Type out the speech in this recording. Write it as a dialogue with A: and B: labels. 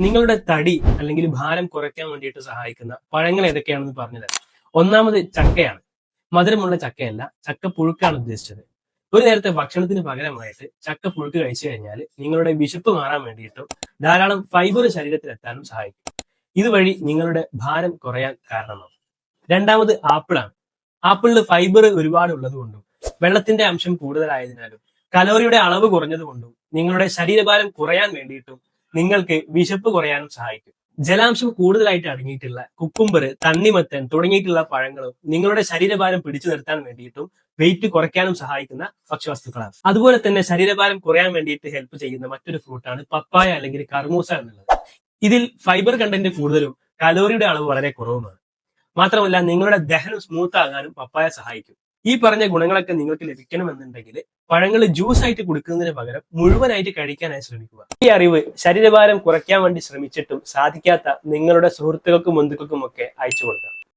A: നിങ്ങളുടെ തടി അല്ലെങ്കിൽ ഭാരം കുറയ്ക്കാൻ വേണ്ടിയിട്ട് സഹായിക്കുന്ന പഴങ്ങൾ ഏതൊക്കെയാണെന്ന് പറഞ്ഞു തരാം ഒന്നാമത് ചക്കയാണ്. മധുരമുള്ള ചക്കയല്ല ചക്ക പുഴുക്കാണ് ഉദ്ദേശിച്ചത്. ഒരു നേരത്തെ ഭക്ഷണത്തിന് പകരമായിട്ട് ചക്ക പുഴുക്ക് കഴിച്ചു കഴിഞ്ഞാൽ നിങ്ങളുടെ വിശപ്പ് മാറാൻ വേണ്ടിയിട്ടും ധാരാളം ഫൈബർ ശരീരത്തിലെത്താനും സഹായിക്കും. ഇതുവഴി നിങ്ങളുടെ ഭാരം കുറയാൻ കാരണമാവും. രണ്ടാമത് ആപ്പിളാണ്. ആപ്പിളിൽ ഫൈബർ ഒരുപാട് ഉള്ളതുകൊണ്ടും വെള്ളത്തിന്റെ അംശം കൂടുതലായതിനാലും കലോറിയുടെ അളവ് കുറഞ്ഞതുകൊണ്ടും നിങ്ങളുടെ ശരീരഭാരം കുറയാൻ വേണ്ടിയിട്ടും നിങ്ങൾക്ക് വിശപ്പ് കുറയാനും സഹായിക്കും. ജലാംശം കൂടുതലായിട്ട് അടങ്ങിയിട്ടുള്ള കുക്കുംബർ തണ്ണിമത്തൻ തുടങ്ങിയിട്ടുള്ള പഴങ്ങളും നിങ്ങളുടെ ശരീരഭാരം പിടിച്ചു നിർത്താൻ വേണ്ടിയിട്ടും വെയിറ്റ് കുറയ്ക്കാനും സഹായിക്കുന്ന ഭക്ഷ്യവസ്തുക്കളാണ്. അതുപോലെ തന്നെ ശരീരഭാരം കുറയാൻ വേണ്ടിയിട്ട് ഹെൽപ്പ് ചെയ്യുന്ന മറ്റൊരു ഫ്രൂട്ടാണ് പപ്പായ അല്ലെങ്കിൽ കർമൂസ എന്നുള്ളത്. ഇതിൽ ഫൈബർ കണ്ടന്റ് കൂടുതലും കലോറിയുടെ അളവ് വളരെ കുറവുമാണ്. മാത്രമല്ല നിങ്ങളുടെ ദഹനം സ്മൂത്ത് ആകാനും പപ്പായ സഹായിക്കും. ഈ പറഞ്ഞ ഗുണങ്ങളൊക്കെ നിങ്ങൾക്ക് ലഭിക്കണമെന്നുണ്ടെങ്കിൽ പഴങ്ങൾ ജ്യൂസ് ആയിട്ട് കൊടുക്കുന്നതിന് പകരം മുഴുവനായിട്ട് കഴിക്കാനായി ശ്രമിക്കുക. ഈ അറിവ് ശരീരഭാരം കുറയ്ക്കാൻ വേണ്ടി ശ്രമിച്ചിട്ടും സാധിക്കാത്ത നിങ്ങളുടെ സുഹൃത്തുക്കൾക്കും ബന്ധുക്കൾക്കും ഒക്കെ അയച്ചു കൊടുക്കാം